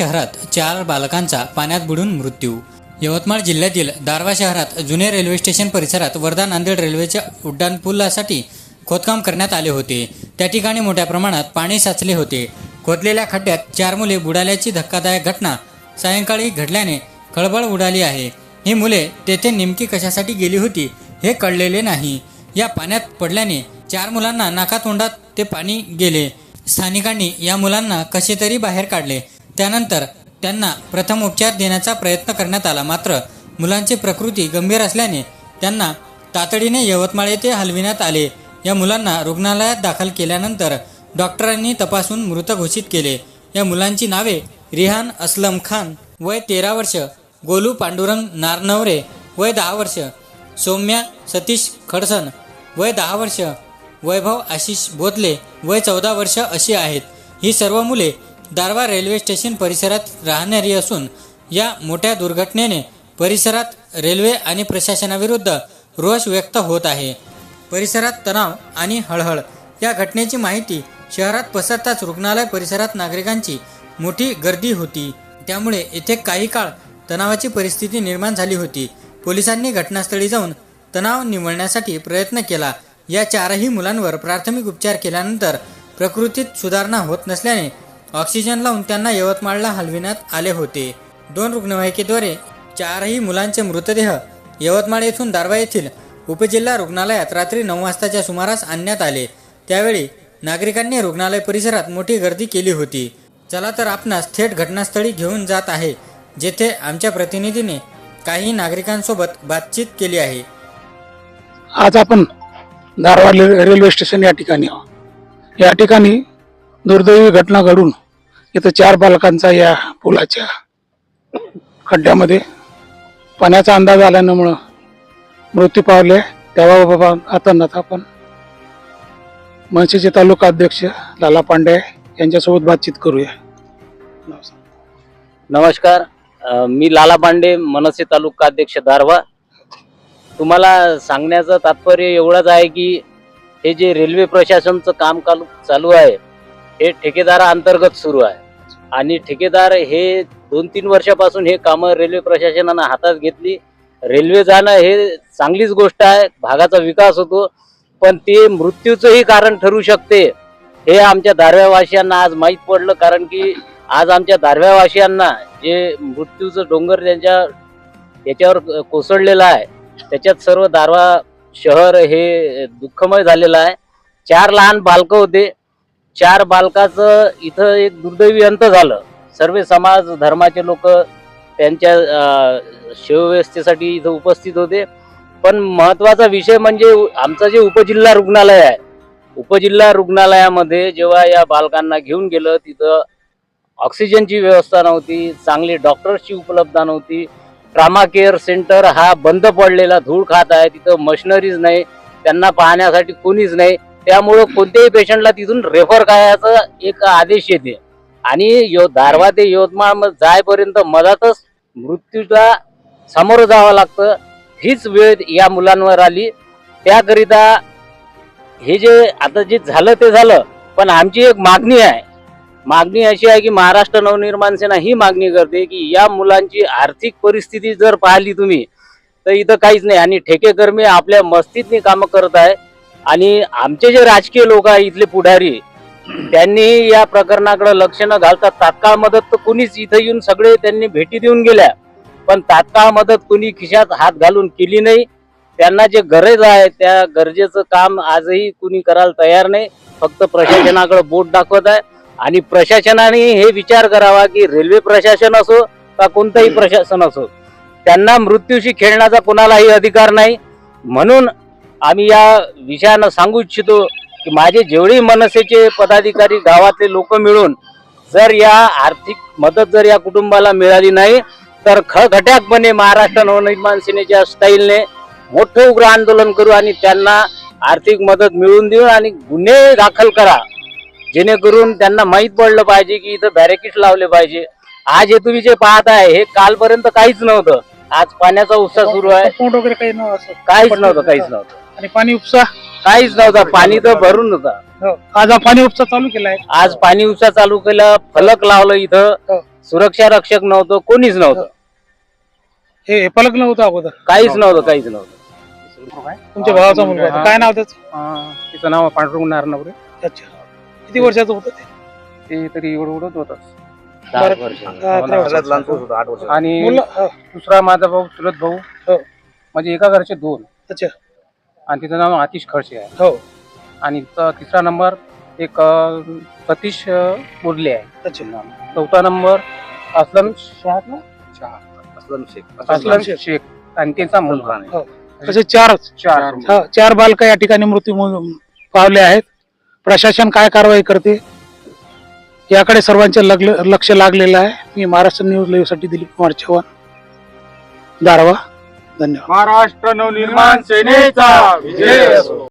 शहरात चार बालकांचा पाण्यात बुडून मृत्यू. यवतमाळ जिल्ह्यातील दारवा शहरात जुने रेल्वे स्टेशन परिसरात वर्धा नांदेड रेल्वेच्या उड्डाणपुलासाठी खोदकाम करण्यात आले होते. त्या ठिकाणी मोठ्या प्रमाणात पाणी साचले होते. खोदलेल्या खड्ड्यात चार मुले बुडाल्याची धक्कादायक घटना सायंकाळी घडल्याने खळबळ उडाली आहे. ही मुले तेथे नेमकी कशासाठी गेली होती हे कळलेले नाही. या पाण्यात पडल्याने चार मुलांना नाकातोंडात ते पाणी गेले. स्थानिकांनी या मुलांना कसे तरी बाहेर काढले. त्यानंतर त्यांना प्रथम उपचार देण्याचा प्रयत्न करण्यात आला. मात्र मुलांची प्रकृती गंभीर असल्याने त्यांना तातडीने यवतमाळ येथे हलविण्यात आले. या मुलांना रुग्णालयात दाखल केल्यानंतर डॉक्टरांनी तपासून मृत घोषित केले. या मुलांची नावे रिहान असलम खान वय तेरा वर्ष गोलू पांडुरंग नारनवरे वय दहा वर्ष सौम्या सतीश खडसन वय दहा वर्ष वैभव आशिष बोतले वय चौदा वर्ष अशी आहेत. ही सर्व मुले दारवा रेल्वे स्टेशन परिसरात राहणारी असून या मोठ्या दुर्घटनेने परिसरात रेल्वे आणि प्रशासनाविरुद्ध रोष व्यक्त होत आहे. परिसरात तणाव आणि हळहळ या घटनेची माहिती शहरात पसरताच रुग्णालय परिसरात नागरिकांची मोठी गर्दी होती. त्यामुळे येथे काही काळ तणावाची परिस्थिती निर्माण झाली होती. पोलिसांनी घटनास्थळी जाऊन तणाव निवळण्यासाठी प्रयत्न केला. या चारही मुलांवर प्राथमिक उपचार केल्यानंतर प्रकृतीत सुधारणा होत नसल्याने ऑक्सिजन लावून त्यांना यवतमाळला हलविण्यात आले होते. दोन रुग्णवाहिकेद्वारे चारही मुलांचे मृतदेह यवतमाळ येथून दारवा येथील उपजिल्हा रुग्णालयात रात्री नऊ वाजताच्या सुमारास आणण्यात आले. त्यावेळी नागरिकांनी रुग्णालय परिसरात मोठी गर्दी केली होती. चला तर आपणास थेट घटनास्थळी घेऊन जात आहे जेथे आमच्या प्रतिनिधीने काही नागरिकांसोबत बातचीत केली आहे. आज आपण धारवाड रेल्वे स्टेशन या ठिकाणी आहोत. या ठिकाणी दुर्दैवी घटना घडून इथं चार बालकांचा या पुलाच्या खड्ड्यामध्ये पाण्याचा अंदाज आल्यामुळं मृत्यू पावले. त्याबाबत आता नंतर आपण मनसेचे तालुका अध्यक्ष लाला पांडे यांच्यासोबत बातचीत करूया. नमस्कार. अ, मी लाला पांडे मनसे तालुका अध्यक्ष दारवा तुम्हाला सांगण्याचं तात्पर्य एवढंच आहे की हे जे रेल्वे प्रशासनचं काम कालू चालू आहे हे ठेकेदारा अंतर्गत सुरू आहे. आणि ठेकेदार हे दोन तीन वर्षापासून हे कामं रेल्वे प्रशासनानं हातात घेतली. रेल्वे जाणं हे चांगलीच गोष्ट आहे भागाचा विकास होतो पण ते मृत्यूचंही कारण ठरू शकते हे आमच्या दारव्यावासियांना आज माहीत पडलं कारण की आज आमच्या दारव्यावासियांना जे मृत्यूचं डोंगर त्यांच्या याच्यावर कोसळलेलं आहे त्याच्यात सर्व दारवा शहर हे दुःखमय झालेलं आहे. चार लहान बालकं होते चार बालकाचं इथं एक दुर्दैवी अंत झालं. सर्व समाज धर्माचे लोक त्यांच्या शिवव्यवस्थेसाठी इथं उपस्थित होते. पण महत्त्वाचा विषय म्हणजे आमचं जे उपजिल्हा रुग्णालय आहे उपजिल्हा रुग्णालयामध्ये जेव्हा या बालकांना घेऊन गेलं तिथं ऑक्सिजनची व्यवस्था नव्हती चांगली डॉक्टर्सची उपलब्धता नव्हती. ट्रामा केअर सेंटर हा बंद पडलेला धूळ खात आहे तिथं मशिनरीज नाही त्यांना पाहण्यासाठी कोणीच नाही. त्यामुळं कोणत्याही पेशंटला तिथून रेफर करायचा एक आदेश येते. आणि यो धारवा ते यवतमाळ जायपर्यंत मधातच मृत्यूला सामोरं जावं लागतं. हीच वेळ या मुलांवर आली. त्याकरिता हे जे आता जे झालं ते झालं. पण आमची एक मागणी आहे. मागणी अशी आहे की महाराष्ट्र नवनिर्माण सेना ही मागणी करते की या मुलांची आर्थिक परिस्थिती जर पाहिली तुम्ही तर इथं काहीच नाही. आणि ठेकेकर्मी आपल्या मस्तीतनी कामं करत आहे. आणि आमचे जे राजकीय लोक आहे इथले पुढारी त्यांनी या प्रकरणाकडे लक्ष न घालता तात्काळ मदत तर कुणीच इथं येऊन सगळे त्यांनी भेटी देऊन गेल्या. पण तात्काळ मदत कुणी खिशात हात घालून केली नाही. त्यांना जे गरज आहे त्या गरजेचं काम आजही कुणी करायला तयार नाही. फक्त प्रशासनाकडे बोट दाखवत आहे. आणि प्रशासनाने हे विचार करावा की रेल्वे प्रशासन असो का कोणतंही प्रशासन असो त्यांना मृत्यूशी खेळण्याचा कोणालाही अधिकार नाही. म्हणून आम्ही या विषयानं सांगू इच्छितो की माझे जेवढे मनसेचे पदाधिकारी गावातले लोक मिळून जर या आर्थिक मदत जर या कुटुंबाला मिळाली नाही तर खळखट्याकपणे महाराष्ट्र नवनिर्माण सेनेच्या स्टाईलने मोठं उग्र आंदोलन करू आणि त्यांना आर्थिक मदत मिळवून देऊ आणि गुन्हे दाखल करा. जेणेकरून त्यांना माहीत पडलं पाहिजे की इथं बॅरेकिट लावले पाहिजे. आज हे तुम्ही जे पाहत आहे हे कालपर्यंत काहीच नव्हतं. आज पाण्याचा उत्साह सुरू आहे. काहीच नव्हतं काहीच नव्हतं. आणि पाणी उपसा. काहीच नव्हतं पाणी तर भरून होता. हो. आज हा पाणी उपसा चालू केलाय. आज पाणी उपसा चालू केलं फलक लावलं इथं. हो. सुरक्षा रक्षक नव्हतं कोणीच नव्हतं. हे. हे फलक नव्हतं अगोदर. काहीच नव्हतं काहीच नव्हतं. तुमच्या भावाचा मुलगा होता. काय नाव त्याचं? अं, तिचं नाव पांडुरंग नारनवरे. अच्छा. किती वर्षाचं होतं ते? ते तरी एवढं एवढंच होतं. दहा बरं. वर्ष. दहा अकरा वर्षाचं. आणि मुलं हा, दुसरा माझा भाऊ चुलत भाऊ. हो. म्हणजे एका घरचे दोन. अच्छा. आणि तिचं नाव आतिश खडसे आहे. हो. आणि त- तिसरा नंबर एक अं, सतीश अं, मुरले आहे. अच्छा चौथा नंबर असलम शाह ना? असलम शेख. असलम शेख. शेख. आणि त्यांचा मुलगा असे चार चार हा, चार बालक या ठिकाणी मृत्यू मु- पावले आहेत. प्रशासन काय कारवाई करते? याकडे सर्वांचे लग्ल- लक्ष लागलेलं आहे. मी महाराष्ट्र न्यूज लाईव्हसाठी दिलीप कुमार चव्हाण. दारवा धन्यवाद. महाराष्ट्र नवनिर्माण सेनेचा विजय असो.